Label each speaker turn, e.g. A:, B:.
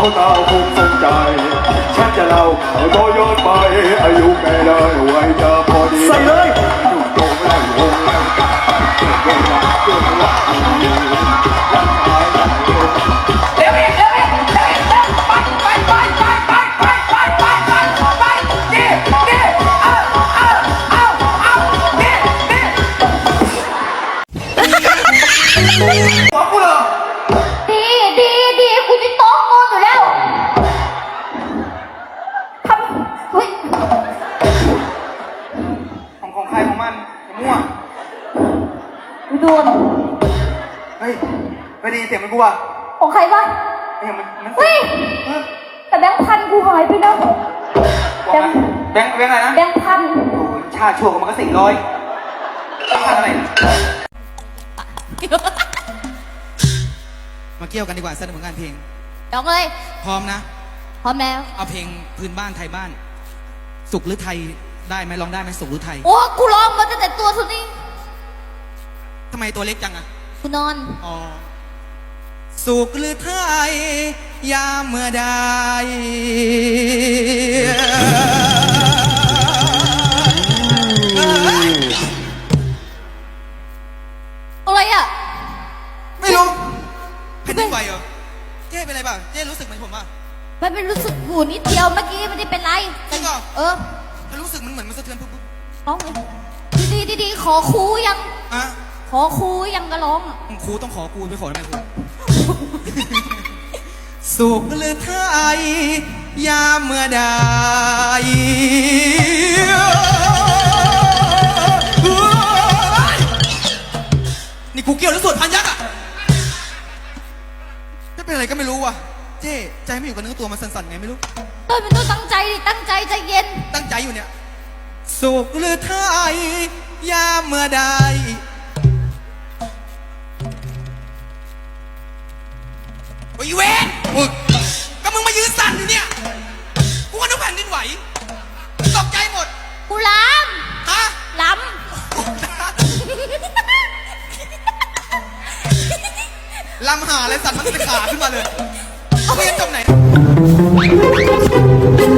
A: ผิวขาตาคงสนใจ ฉันจะเล่าเอาตัวย้อนไปอายุแก่เลย กู
B: โดน
C: เฮ้ยไม่ดีเสียงมันกูอะ
B: ของใครวะ
C: เฮ้ยมันมัน
B: เฮ้ย
C: เออ
B: แต่แบงค์พันกูหายไปนะ
C: บอกนะแบงค์แบงค์อะไรนะ
B: แบงค์พัน
C: โอ้ยชาติชั่วของมันก็สี่ร้อยอะไรนะ
D: มาเกี่ยวกันดีกว่าสนุกเหมือนกันเพลง
B: ลองเลย
D: พร้อมนะ
B: พร้อมแล้ว
D: เอาเพลงพื้นบ้านไทยบ้าน สุขหรือไทยได้ไหมร้องได้ไหมสุขหรือไทย
B: โอ้กูร้องมาตั้งแต่ตัวสุดนี้
D: ทำ ไมตัวเล็กจังอะ
B: กูนอน
D: อ๋อ สุขหรือไทยยามเมื่อใดเอ้ย
B: อะไรอะ
D: ไม่รู้แผ่นดินไหวเหรอ เจ๊เป็นไรเปล่าเจ๊รู้สึกเหมือนผมป่ะ
B: มันเป็นรู้สึกหูนิดเดียวเมื่อกี้ไม่ได้เป็นไร
D: จริงเหรอ
B: เออ
D: มันรู้สึกมันเหมือนมันสะเทือนปุ๊บปุ๊บ
B: ร้องเลยดีดีดีๆขอครูยัง
D: อะ
B: ขอครูยังก็ร้อง
D: ครูต้องขอกูไปขอทำไมครูสุขหรือไทยยามเมื่อใดนี่กูเกี่ยวหรือสวดพันยักษ์อะจะเป็นอะไรก็ไม่รู้ว่ะ เจ๊ใจไม่อยู่กับเนื้อตัวมันสั่นๆไงไม่รู้
B: เต้ยมันต้องตั้งใจดิตั้งใจใจเย็น
D: ตั้งใจอยู่เนี่ย สุขหรือไทยยามเมื่อใด มึงมายืนสั่นอยู่เนี่ยกูว่านึกแผ่นดินไหวตกใจหมด
B: กูล้
D: ฮะำ
B: ล้
D: ลำหาอะไรสั่นมันเป็นขาขึ้นมาเลยเอาไปจบไหนำ